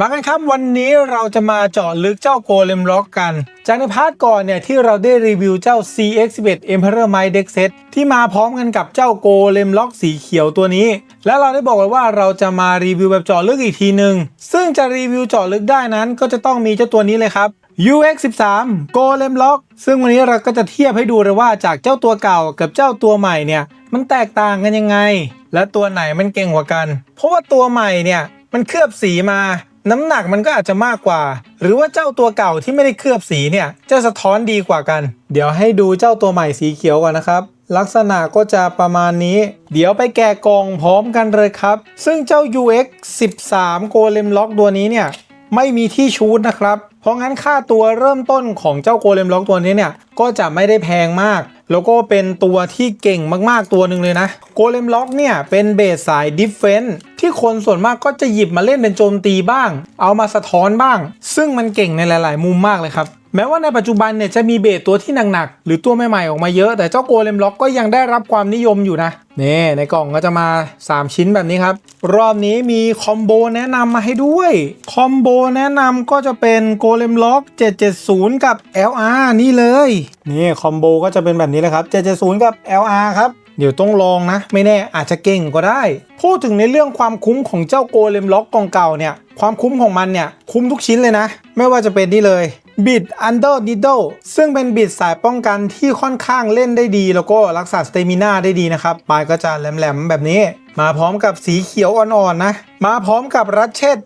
มากันครับวันนี้เราจะมาเจาะลึกเจ้าโกเลมล็อกกัน จากในพาร์ทก่อนเนี่ยที่เราได้รีวิวเจ้า CX11 Emperor m i Deck Set ที่มาพร้อมกันกับเจ้าโกเลมล็อกสีเขียวตัวนี้ แล้วเราได้บอกไว้ว่าเราจะมารีวิวแบบเจาะลึกอีกทีหนึ่งซึ่งจะรีวิวเจาะลึกได้นั้นก็จะต้องมีเจ้าตัวนี้เลยครับ UX13 Golem Lock ซึ่งวันนี้เราก็จะเทียบให้ดูเลยว่าจากเจ้าตัวเก่ากับเจ้าตัวใหม่เนี่ยมันแตกต่างกันยังไง และตัวไหนมันเก่งกว่ากัน เพราะว่าตัวใหม่เนี่ยมันเคลือบสีมา น้ำหนักมันก็อาจจะมากกว่า หรือว่าเจ้าตัวเก่าที่ไม่ได้เคลือบสีเนี่ยจะสะท้อนดีกว่ากัน เดี๋ยวให้ดูเจ้าตัวใหม่สีเขียวก่อนนะครับลักษณะก็จะประมาณนี้ เดี๋ยวไปแกะกล่องพร้อมกันเลยครับ ซึ่งเจ้า UX 13 Golem Lock ตัวนี้เนี่ย ไม่มีที่ชูดนะครับ เพราะงั้นค่าตัวเริ่มต้นของเจ้าโกเลมล็อกตัวนี้เนี่ยก็จะไม่ได้แพงมาก แล้วก็เป็นตัวที่เก่งมากๆตัวหนึ่งเลยนะโกเลมล็อกเนี่ยเป็นเบสสายดิฟเฟนต์ที่คนส่วนมากก็จะหยิบมาเล่นเป็นโจมตีบ้าง เอามาสะท้อนบ้าง ซึ่งมันเก่งในหลาย ๆ มุมมากเลยครับ แม้ว่าในปัจจุบันเนี่ยจะมีเบสตัวที่หนักๆหรือตัวใหม่ๆออกมาเยอะ แต่เจ้าโกเลมล็อกก็ยังได้รับความนิยมอยู่นะนี่ในกล่องก็จะมา 3 ชิ้นแบบนี้ครับ รอบนี้มีคอมโบแนะนำมาให้ด้วย คอมโบแนะนำก็จะเป็นโกเลมล็อก 770 กับ LR นี่เลย นี่คอมโบก็จะเป็นแบบนี้เลยครับ 770 กับ LR ครับเดี๋ยวต้องลองนะ ไม่แน่อาจจะเก่งก็ได้ พูดถึงในเรื่องความคุ้มของเจ้าโกเลมล็อกกองเก่าเนี่ย ความคุ้มของมันเนี่ย คุ้มทุกชิ้นเลยนะ ไม่ว่าจะเป็นนี่เลย บิด Under Needle ซึ่งเป็นบิดสายป้องกันที่ค่อนข้างเล่นได้ดี แล้วก็รักษาสเตมินาได้ดีนะครับ ปลายก็จะแหลมๆ แบบนี้ มาพร้อมกับสีเขียวอ่อนๆนะ มาพร้อมกับรัชเชต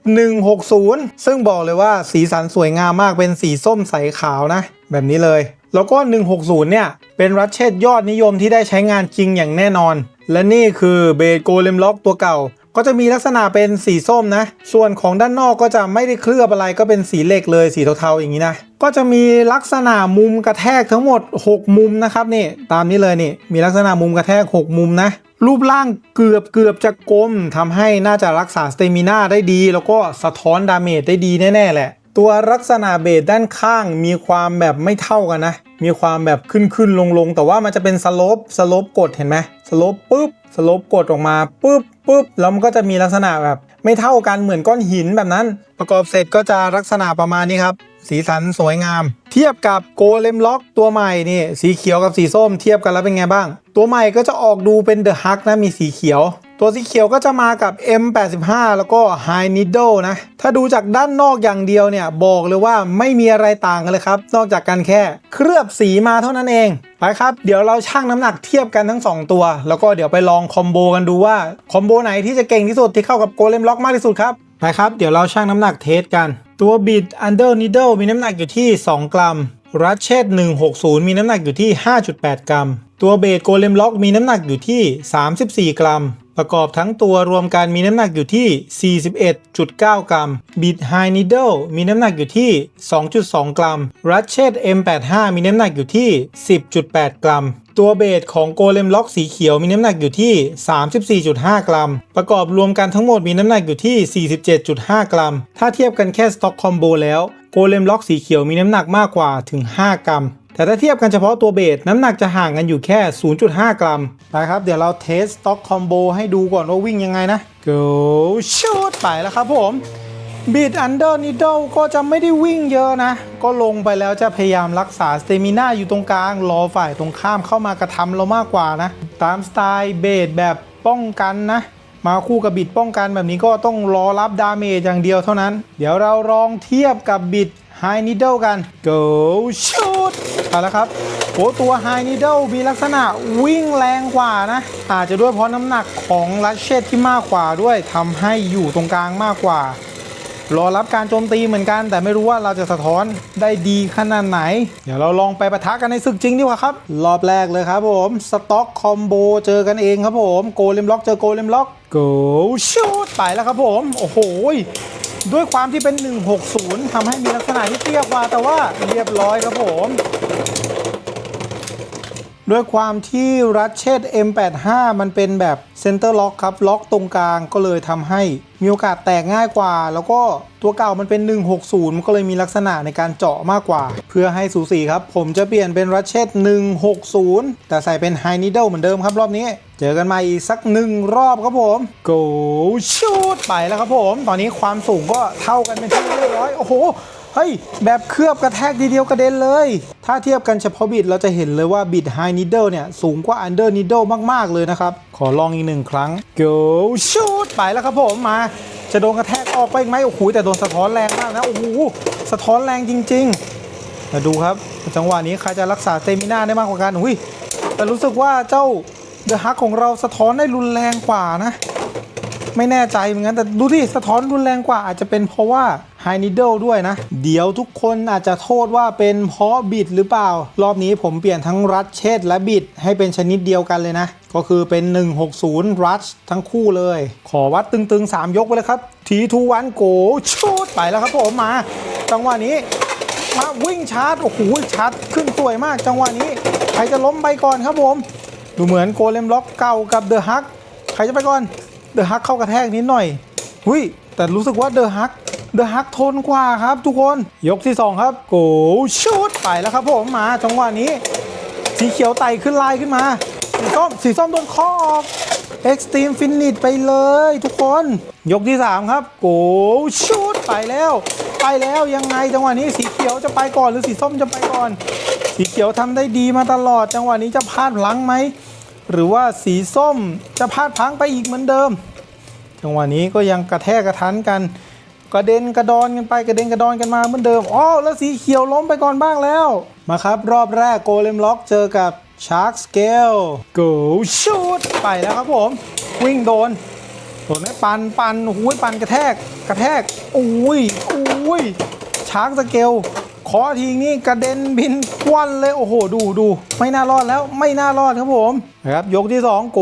160 ซึ่งบอกเลยว่าสีสันสวยงามมากเป็นสีส้มใสขาวนะ แบบนี้เลย แล้วก็ 160 เนี่ย เป็นรัชเชตยอดนิยมที่ได้ใช้งานจริงอย่างแน่นอน และนี่คือเบสโกเลมล็อกตัวเก่า ก็จะมีลักษณะเป็นสีส้มนะ ส่วนของด้านนอกก็จะไม่ได้เคลือบอะไรก็เป็นสีเหล็กเลยสีเทาๆอย่างนี้นะ ก็จะมีลักษณะมุมกระแทกทั้งหมด 6 มุมนะครับนี่ตามนี้เลยนี่ มีลักษณะมุมกระแทก 6 มุมนะ รูปร่างเกือบเกือบจะกลมทำให้น่าจะรักษาสเตมิน่าได้ดี แล้วก็สะท้อนดาเมจได้ดีแน่ๆแหละ ตัวลักษณะเบสด้านข้างมีความแบบไม่เท่ากันนะ มีความแบบขึ้นขึ้นลงลงแต่ว่ามันจะเป็นสโลปสโลปกดเห็นไหมสโลปปุ๊บสโลปกดออกมาปุ๊บปุ๊บแล้วมันก็จะมีลักษณะแบบไม่เท่ากันเหมือนก้อนหินแบบนั้น ประกอบเสร็จก็จะลักษณะประมาณนี้ครับ สีสันสวยงาม เทียบกับโกเลมล็อกตัวใหม่นี่สีเขียวกับสีส้มเทียบกันแล้วเป็นไงบ้าง ตัวใหม่ก็จะออกดูเป็นเดอะฮักนะมีสีเขียว ตัวสีเขียวก็จะมากับ M85 แล้วก็ High Needle นะ ถ้าดูจากด้านนอกอย่างเดียวเนี่ย บอกเลยว่าไม่มีอะไรต่างกันเลยครับ นอกจากกันแค่เคลือบสีมาเท่านั้นเองไปครับ เดี๋ยวเราชั่งน้ำหนักเทียบกันทั้ง 2 ตัว แล้วก็เดี๋ยวไปลองคอมโบกันดูว่าคอมโบไหนที่จะเก่งที่สุดที่เข้ากับโกเลมล็อกมากที่สุดครับไปครับ เดี๋ยวเราชั่งน้ำหนักเทสกัน ตัวบิด Under Needle มีน้ำหนักอยู่ที่ 2 กรัมรัชเชต160 มีน้ำหนักอยู่ที่ 5.8 กรัม ตัวเบสโกเลมล็อกมีน้ำหนักอยู่ที่ 34 กรัม ประกอบทั้งตัวรวมกันมีน้ำหนักอยู่ที่ 41.9 กรัม บิดไฮนิดเดิลมีน้ำหนักอยู่ที่ 2.2 กรัม รัชเชต M85 มีน้ำหนักอยู่ที่ 10.8 กรัม ตัวเบสของโกเลมล็อกสีเขียวมีน้ำหนักอยู่ที่ 34.5 กรัม ประกอบรวมกันทั้งหมดมีน้ำหนักอยู่ที่ 47.5 กรัม ถ้าเทียบกันแค่สต็อกคอมโบแล้ว โกเลมล็อกสีเขียวมีน้ำหนักมากกว่าถึง 5 กรัม แต่ถ้าเทียบกันเฉพาะตัวเบสน้ำหนักจะห่างกันอยู่แค่ 0.5 กรัมนะครับ เดี๋ยวเราเทสสต็อกคอมโบให้ดูก่อนว่าวิ่งยังไงนะ go shoot ไปแล้วครับผมบีดอันเดอร์นิดเดิลก็จะไม่ได้วิ่งเยอะนะ ก็ลงไปแล้วจะพยายามรักษาสเตมินาอยู่ตรงกลาง รอฝ่ายตรงข้ามเข้ามากระทำเรามากกว่านะ ตามสไตล์เบสแบบป้องกันนะ มาคู่กับบิดป้องกันแบบนี้ก็ต้องรอรับดาเมจอย่างเดียวเท่านั้น เดี๋ยวเราลองเทียบกับบิด High Needle กัน Go shoot ไปแล้วครับโหตัว High Needle มีลักษณะวิ่งแรงกว่านะ อาจจะด้วยเพราะน้ำหนักของลัชเชตที่มากกว่าด้วยทำให้อยู่ตรงกลางมากกว่า รอรับการโจมตีเหมือนกัน แต่ไม่รู้ว่าเราจะสะท้อนได้ดีขนาดไหน เดี๋ยวเราลองไปปะทะกันในศึกจริงดีกว่าครับ รอบแรกเลยครับผมสต็อกคอมโบเจอกันเองครับผมโกเลมล็อกเจอโกเลมล็อก go shoot ไปแล้วครับผม โอ้โห ด้วยความที่เป็น 160ทำให้มีลักษณะที่เตี้ยกว่าแต่ว่าเรียบร้อยครับผม ด้วยความที่รัชเชต M85 มันเป็นแบบเซนเตอร์ล็อกครับ ล็อกตรงกลางก็เลยทำให้มีโอกาสแตกง่ายกว่า แล้วก็ตัวเก่ามันเป็น 160 มันก็เลยมีลักษณะในการเจาะมากกว่า เพื่อให้สูสีครับ ผมจะเปลี่ยนเป็นรัชเชต160 แต่ใส่เป็นไฮนิด d ลเหมือนเดิมครับรอบนี้ เจอกันมาอีกสักหนึ่งรอบครับผม go shoot ไปแล้วครับผม ตอนนี้ความสูงก็เท่ากันเป็นที่เรียบร้อยโอ้โห เฮ้ย แบบเคลือบกระแทกทีเดียวกระเด็นเลย ถ้าเทียบกันเฉพาะบิดเราจะเห็นเลยว่าบิด High Needle เนี่ย สูงกว่า Under Needle มาก ๆ เลยนะครับ ขอลองอีกหนึ่งครั้ง go shoot ไปแล้วครับผมมา จะโดนกระแทกออกไปอีกไหมโอ้โหแต่โดนสะท้อนแรงมากนะโอ้โหสะท้อนแรงจริง ๆ มาดูครับ จังหวะนี้ใครจะรักษาเตมิน่าได้มากกว่ากันอุ้ยแต่รู้สึกว่าเจ้าเดอะฮักของเราสะท้อนได้รุนแรงกว่านะ ไม่แน่ใจเหมือนกันแต่ดูที่สะท้อนรุนแรงกว่าอาจจะเป็นเพราะว่า High Needle ด้วยนะ เดี๋ยวทุกคนอาจจะโทษว่าเป็นเพราะบิดหรือเปล่า รอบนี้ผมเปลี่ยนทั้งรัชเชตและบิดให้เป็นชนิดเดียวกันเลยนะ ก็คือเป็น 160 รัชทั้งคู่เลย ขอวัดตึงๆ 3 ยกไปเลยครับ ทีทูวันโกชูดไปแล้วครับผมมา จังหวะนี้ มาวิ่งชาร์จ โอ้โหชาร์จขึ้นสวยมาก จังหวะนี้ ใครจะล้มไปก่อนครับผม ดูเหมือนโกเลมล็อกเก่ากับเดอะฮักใครจะไปก่อนเดอะฮักเข้ากระแทกนิดหน่อยหุยแต่รู้สึกว่าเดอะฮัก เดอะฮักทนกว่าครับทุกคน ยกที่ 2 ครับ โกชูดไปแล้วครับผมมาจังหวะนี้ สีเขียวไต่ขึ้นลายขึ้นมา สีส้มสีส้มโดนข้อออก Extreme Finish ไปเลยทุกคน ยกที่ 3 ครับ โกชูดไปแล้ว ไปแล้วยังไงจังหวะนี้สีเขียวจะไปก่อนหรือสีส้มจะไปก่อน สีเขียวทำได้ดีมาตลอด จังหวะนี้จะพลาดพลั้งไหมหรือว่าสีส้มจะพลาดพลั้งไปอีกเหมือนเดิม จังหวะนี้ก็ยังกระแทกกระทันกัน กระเด็นกระดอนกันไปกระเด็นกระดอนกันมาเหมือนเดิมอ๋อแล้วสีเขียวล้มไปก่อนบ้างแล้ว มาครับรอบแรกโกเลมล็อกเจอกับชาร์กสเกล go shoot ไปแล้วครับผม วิ่งโดนโดนไม่ปันปันโอ้ยปันกระแทกกระแทกอุ้ยอุ้ยชาร์กสเกลขอทีนี้กระเด็นบินควันเลยโอ้โหดูดูไม่น่ารอดแล้วไม่น่ารอดครับผมนะครับยกที่ 2 โก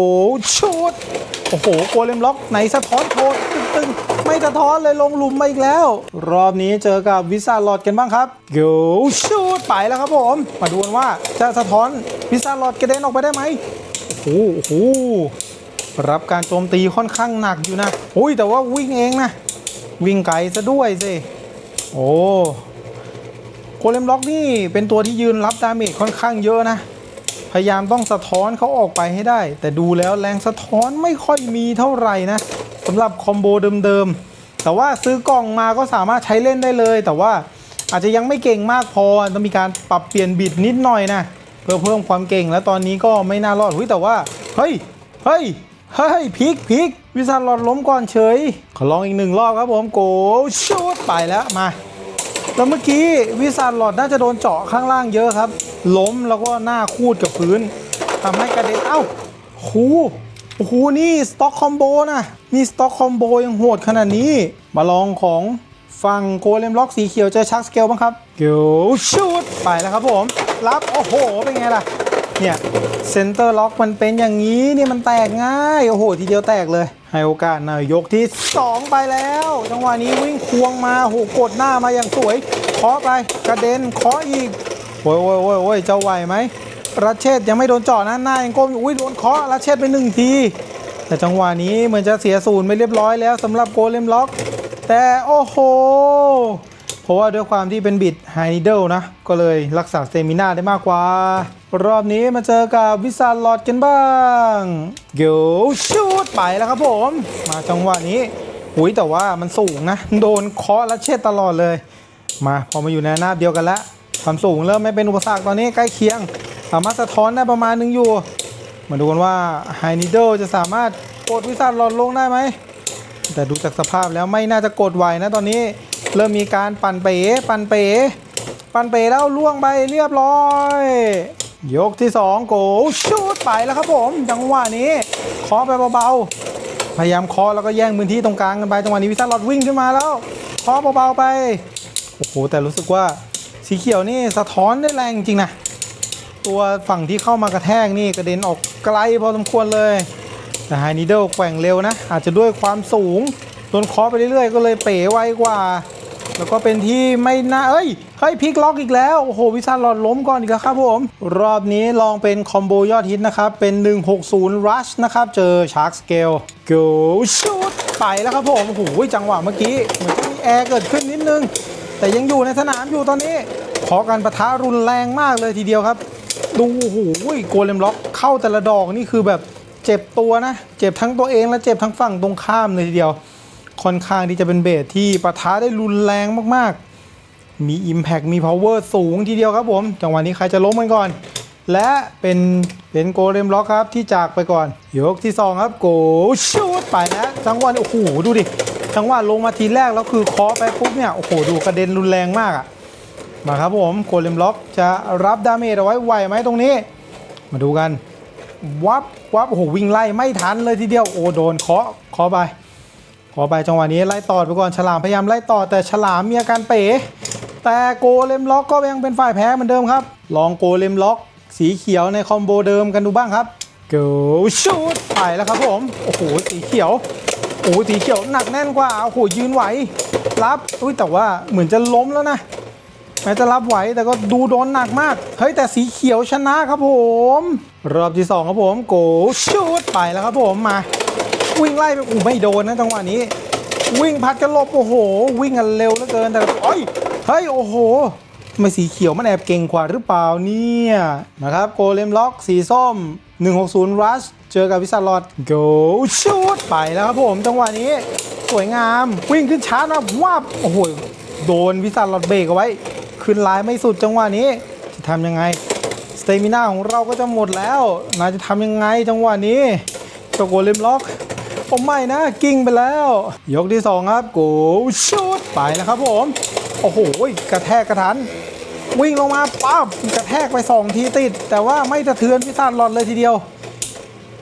ชูดโอ้โหโกเลมล็อกไหนสะท้อนโทษ ไม่สะท้อนเลยลงหลุมมาอีกแล้ว รอบนี้เจอกับวิซาลอดกันบ้างครับโกชูดไปแล้วครับผม มาดูกันว่าจะสะท้อนวิซาลอดกระเด็นออกไปได้ไหมโอ้โหโอ้โหรับการโจมตีค่อนข้างหนักอยู่นะอุ้ยแต่ว่าวิ่งเองนะ วิ่งไกลซะด้วยสิโอ้โคเลมล็อกนี่เป็นตัวที่ยืนรับดาเมจค่อนข้างเยอะนะพยายามต้องสะท้อนเขาออกไปให้ได้ แต่ดูแล้วแรงสะท้อนไม่ค่อยมีเท่าไหร่นะ สำหรับคอมโบเดิมๆ แต่ว่าซื้อกล่องมาก็สามารถใช้เล่นได้เลย แต่ว่าอาจจะยังไม่เก่งมากพอต้องมีการปรับเปลี่ยนบิดนิดหน่อยนะ เพื่อเพิ่มความเก่งแล้วตอนนี้ก็ไม่น่ารอดหุ้ยแต่ว่า เฮ้ย เฮ้ย เฮ้ยพลิกพลิกวิซาร์ลอดล้มก่อนเฉย ขอลองอีกหนึ่งรอบครับผมโกชูดไปแล้วมาแล้วเมื่อกี้วิซาร์ลอดน่าจะโดนเจาะข้างล่างเยอะครับ ล้มแล้วก็หน้าคูดกับพื้นทำให้กระเด็นเอ้าโห โอ้โห นี่สต็อกคอมโบนะนี่สต็อกคอมโบยังโหดขนาดนี้ มาลองของฝั่งโกเลมล็อกสีเขียวเจอชักสเกลบ้างครับเกลชูดไปแล้วครับผม รับ โอ้โห เป็นไงล่ะ เนี่ยเซนเตอร์ล็อกมันเป็นอย่างนี้นี่มันแตกง่าย โอ้โห ทีเดียวแตกเลย ให้โอกาสหน่อยยกที่ 2 ไปแล้ว จังหวะนี้วิ่งควงมาโอ้โหกดหน้ามาอย่างสวยเคาะไปกระเด็นเคาะอีกโอ้ยโอ้ยโอ้ยโอ้ยจะไหวไหม รัชเชตยังไม่โดนเจาะนะหน้ายังก้มอยู่อุ้ยโดนเคาะรัชเชตไปหนึ่งที แต่จังหวะนี้เหมือนจะเสียศูนย์ไปเรียบร้อยแล้วสำหรับโกเลมล็อก แต่โอ้โหเพราะว่าด้วยความที่เป็นบิดไฮนิเดิลนะ ก็เลยรักษาสเตมินาได้มากกว่า รอบนี้มาเจอกับวิซาร์ลอดกันบ้างเกลชูดไปแล้วครับผม มาจังหวะนี้หุยแต่ว่ามันสูงนะ โดนเคาะและเช็ดตลอดเลย มาพอมาอยู่ในหน้าเดียวกันแล้วความสูงเริ่มไม่เป็นอุปสรรคตอนนี้ใกล้เคียง สามารถสะท้อนได้ประมาณนึงอยู่ มาดูกันว่าไฮนิเดิลจะสามารถกดวิซาร์ลอดลงได้ไหม แต่ดูจากสภาพแล้วไม่น่าจะกดไหวนะตอนนี้เริ่มมีการปั่นเป๋ ปั่นเป๋ ปั่นเป๋แล้วล่วงไปเรียบร้อย ยกที่ 2 โกชูดไปแล้วครับผมจังหวะนี้เคาะไปเบาๆ พยายามเคาะแล้วก็แย่งพื้นที่ตรงกลางกันไปจังหวะนี้วิซาร์ลอดวิ่งขึ้นมาแล้วเคาะเบาๆไป โอ้โหแต่รู้สึกว่าสีเขียวนี่สะท้อนได้แรงจริงนะ ตัวฝั่งที่เข้ามากระแทกนี่กระเด็นออกไกลพอสมควรเลยแต่ไฮนิเดิลแกว่งเร็วนะ อาจจะด้วยความสูงโดนเคาะไปเรื่อยๆ ก็เลยเป๋ไวกว่า แล้วก็เป็นที่ไม่น่าเอ้ยเฮ้ยพลิกล็อกอีกแล้ว โอ้โห วิซาหลอดล้มก่อนอีกแล้วครับผม รอบนี้ลองเป็นคอมโบยอดฮิตนะครับ เป็น 160 Rush นะครับ เจอ Shark Scale Go Shoot ไปแล้วครับผมโอ้โหจังหวะเมื่อกี้ เหมือนจะมีแอร์เกิดขึ้นนิดนึง แต่ยังอยู่ในสนามอยู่ตอนนี้ขอการประทะรุนแรงมากเลยทีเดียวครับ ดูโอ้โหโกเลมล็อกเข้าแต่ละดอกนี่คือแบบเจ็บตัวนะ เจ็บทั้งตัวเองและเจ็บทั้งฝั่งตรงข้ามเลยทีเดียว ค่อนข้างที่จะเป็นเบสที่ปะทะได้รุนแรงมากๆ มี Impact มี Power สูงทีเดียวครับผม จังหวะนี้ใครจะล้มกันก่อน และเป็นเป็นโกเลมล็อกครับที่จากไปก่อน ยกที่ 2 ครับโกชูดไปแล้วจังหวะโอ้โหดูดิจังหวะลงมาทีแรกแล้วคือเคอไปปุ๊บเนี่ยโอ้โหดูกระเด็นรุนแรงมากอะ มาครับผมโกเลมล็อกจะรับดาเมจเอาไว้ไหวไหมตรงนี้ มาดูกัน วับวับโอ้โหวิ่งไล่ไม่ทันเลยทีเดียวโอ้โดนเคาะเคาะไปขอไปจังหวะนี้ไล่ต่อไปก่อนฉลามพยายามไล่ต่อแต่ฉลามมีอาการเป๋ แต่โกเลมล็อกก็ยังเป็นฝ่ายแพ้เหมือนเดิมครับ ลองโกเลมล็อก สีเขียวในคอมโบเดิมกันดูบ้างครับ Go shoot ไปแล้วครับผมโอ้โหสีเขียวโอ้โหสีเขียวหนักแน่นกว่าโอ้โหยืนไหวรับอุ้ยแต่ว่าเหมือนจะล้มแล้วนะ แม้จะรับไหวแต่ก็ดูโดนหนักมาก เฮ้ย แต่สีเขียวชนะครับผม รอบที่สองครับผม Go shoot ไปแล้วครับผมมา วิ่งไล่ไปอู้ไม่โดนนะจังหวะนี้ วิ่งพัดกันหลบโอ้โห วิ่งกันเร็วเหลือเกินแต่เอ้ยเฮ้ยโอ้โหทำไมสีเขียวมันแอบเก่งกว่าหรือเปล่าเนี่ยนะครับโกเลมล็อกสีส้ม 160 Rush เจอกับวิสาลอด Go Shoot ไปแล้วครับผมจังหวะนี้สวยงาม วิ่งขึ้นช้าร์จมาวับโอ้โหโดนวิสาลอดเบรกเอาไว้ ขึ้นลายไม่สุดจังหวะนี้ จะทำยังไงสเตมิน่าของเราก็จะหมดแล้วนายจะทำยังไงจังหวะนี้เจ้าโกเลมล็อกผมไม่นะกิ้งไปแล้ว ยกที่ 2 ครับโกชูดไปแล้วครับผม โอ้โหกระแทกกระทัน วิ่งลงมาปั๊บกระแทกไป 2 ทีติด แต่ว่าไม่สะเทือนวิสาลอดเลยทีเดียว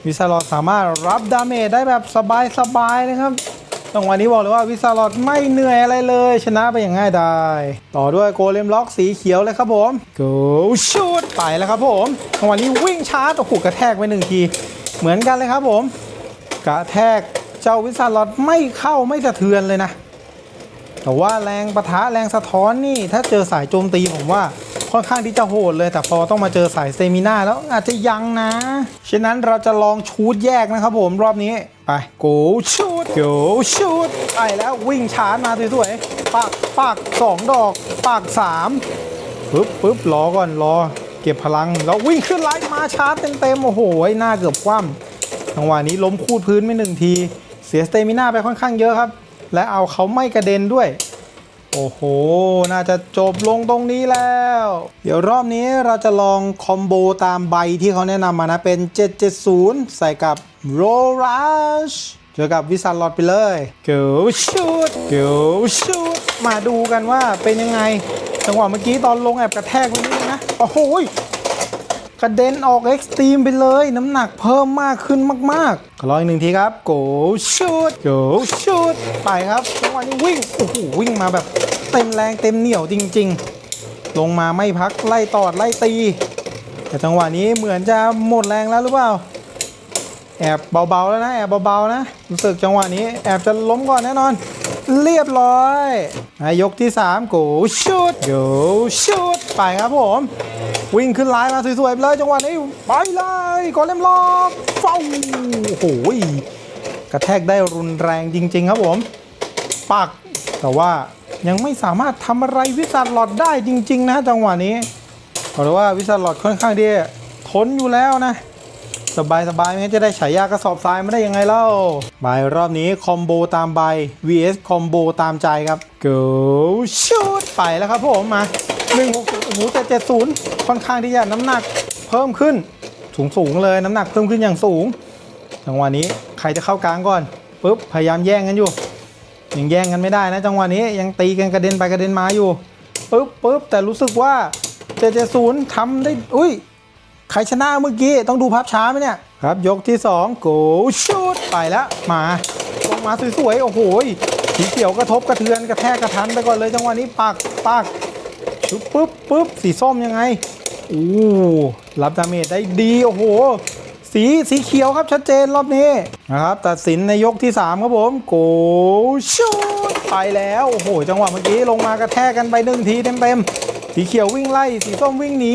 วิสาลอดสามารถรับดาเมจได้แบบสบายๆนะครับ จังวะนี้บอกเลยว่าวิสาลอดไม่เหนื่อยอะไรเลย ชนะไปอย่างง่ายดายต่อด้วยโกเลมล็อกสีเขียวเลยครับผม Go shoot ไปแล้วครับผมจังวะนี้วิ่งชาร์จโอ้โหกระแทกไปหนึ่งที เหมือนกันเลยครับผม กระแทกเจ้าวิสาลอดไม่เข้าไม่สะเทือนเลยนะ แต่ว่าแรงประทะแรงสะท้อนนี่ถ้าเจอสายโจมตีผมว่า ค่อนข้างที่จะโหดเลย แต่พอต้องมาเจอสายเซมิน่าแล้วอาจจะยังนะ ฉะนั้นเราจะลองชูดแยกนะครับผมรอบนี้ ไป go shoot go shoot ไปแล้ววิ่งชาร์จมาสวยๆปักปักสองดอกปักสามปึ๊บปึ๊บรอก่อนรอ เก็บพลังแล้ววิ่งขึ้นไลน์มาชาร์จเต็มๆโอ้โหหน้าเกือบคว่ำจังหวะนี้ล้มคูดพื้นไม่หนึ่งที เสียสเตมิน่าไปค่อนข้างเยอะครับ และเอาเขาไม่กระเด็นด้วย โอ้โห น่าจะจบลงตรงนี้แล้ว เดี๋ยวรอบนี้เราจะลองคอมโบตามใบที่เขาแนะนำมานะ เป็น 770 ใส่กับ r o Rush เจอกับวิสันลอดไปเลย Go Shoot Go Shoot มาดูกันว่าเป็นยังไง จังหวะเมื่อกี้ตอนลงแอบกระแทกไปนิดนึงนะ โอ้โห กระเด็นออกเอ็กซ์ตรีมไปเลย น้ำหนักเพิ่มมากขึ้นมากๆขอลองอีกหนึ่งทีครับ go shoot go shoot ไปครับจังหวะนี้วิ่งโอ้โหวิ่งมาแบบเต็มแรงเต็มเหนียวจริง ๆ ลงมาไม่พักไล่ตอดไล่ตี แต่จังหวะนี้เหมือนจะหมดแรงแล้วหรือเปล่าแอบเบาๆแล้วนะแอบเบาๆนะรู้สึกจังหวะนี้แอบจะล้มก่อนแน่นอน เรียบร้อยยกที่3 go shoot go shoot ไปครับผม วิ่งขึ้นไลน์มาสวยๆไปเลยจังหวะนี้ไปเลยกอเล่มล็อกเฝ้าโอ้โหกระแทกได้รุนแรงจริง ๆ ครับผมปักแต่ว่ายังไม่สามารถทำอะไรวิสัทหลอดได้จริง ๆ นะจังหวะนี้บอกเลยว่าวิสัทหลอดค่อนข้างที่ทนอยู่แล้วนะสบายสบายๆไม่งั้นจะได้ฉายากระสอบทรายไม่ได้ยังไงเล่าใบรอบนี้คอมโบตามใบ vs คอมโบตามใจครับ go shoot ไปแล้วครับผมมา1 6 อ้โหแต่70ค่อนข้างที่จะน้ำหนักเพิ่มขึ้นสูงสูงเลยน้ำหนักเพิ่มขึ้นอย่างสูงจังหวะนี้ใครจะเข้ากลางก่อนปุ๊บพยายามแย่งกันอยู่ยังแย่งกันไม่ได้นะจังหวะนี้ยังตีกันกระเด็นไปกระเด็นมาอยู่ปุ๊บปุ๊บแต่รู้สึกว่า770ทำได้อุ้ยใครชนะเมื่อกี้ต้องดูภาพช้าไหมเนี่ยครับ ยกที่2 go shoot ไปแล้วมาลงมาสวยๆโอ้โหสีเขียวกระทบกระเทือนกระแทกกระทันไปก่อนเลยจังหวะนี้ปักปัก ชุบปุ๊บปุ๊บสีส้มยังไงอู้รับดาเมจได้ดีโอ้โห สีสีเขียวครับชัดเจนรอบนี้นะครับตัดสินในยกที่ 3 ครับผมโกชูดไปแล้ว โอ้โห จังหวะเมื่อกี้ลงมากระแทกกันไปหนึ่งทีเต็มๆ สีเขียววิ่งไล่ สีส้มวิ่งหนี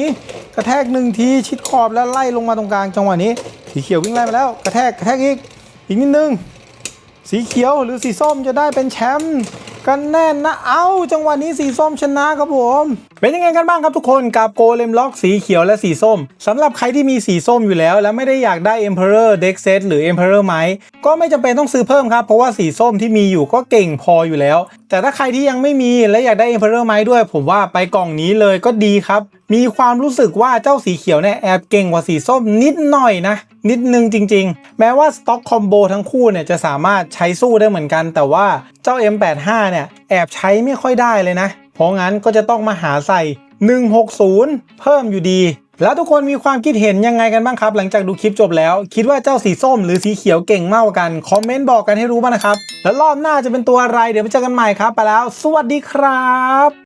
กระแทกหนึ่งทีชิดขอบแล้วไล่ลงมาตรงกลางจังหวะนี้ สีเขียววิ่งไล่มาแล้วกระแทกกระแทกอีกอีกนิดนึงสีเขียวหรือสีส้มจะได้เป็นแชมป์ กันแน่นนะ เอ้า จังหวะนี้สีส้มชนะครับผม เป็นยังไงกันบ้างครับทุกคนกับโกเลมล็อกสีเขียวและสีส้มสำหรับใครที่มีสีส้มอยู่แล้ว และไม่ได้อยากได้ Emperor Deck Set หรือ Emperor ไม้ก็ไม่จำเป็นต้องซื้อเพิ่มครับ เพราะว่าสีส้มที่มีอยู่ก็เก่งพออยู่แล้ว แต่ถ้าใครที่ยังไม่มีและอยากได้ Emperor ไม้ด้วย ผมว่าไปกล่องนี้เลยก็ดีครับ มีความรู้สึกว่าเจ้าสีเขียวเนี่ยแอบเก่งกว่าสีส้มนิดหน่อยนะ นิดนึงจริง ๆ แม้ว่าสต็อกคอมโบทั้งคู่เนี่ยจะสามารถใช้สู้ได้เหมือนกัน แต่ว่าเจ้า M85 เนี่ยแอบใช้ไม่ค่อยได้เลยนะ เพราะงั้นก็จะต้องมาหาใส่ 160 เพิ่มอยู่ดี แล้วทุกคนมีความคิดเห็นยังไงกันบ้างครับ หลังจากดูคลิปจบแล้ว คิดว่าเจ้าสีส้มหรือสีเขียวเก่งมากกว่ากันคอมเมนต์บอกกันให้รู้บ้างนะครับแล้วรอบหน้าจะเป็นตัวอะไรเดี๋ยวไปเจอกันใหม่ครับ ไปแล้ว สวัสดีครับ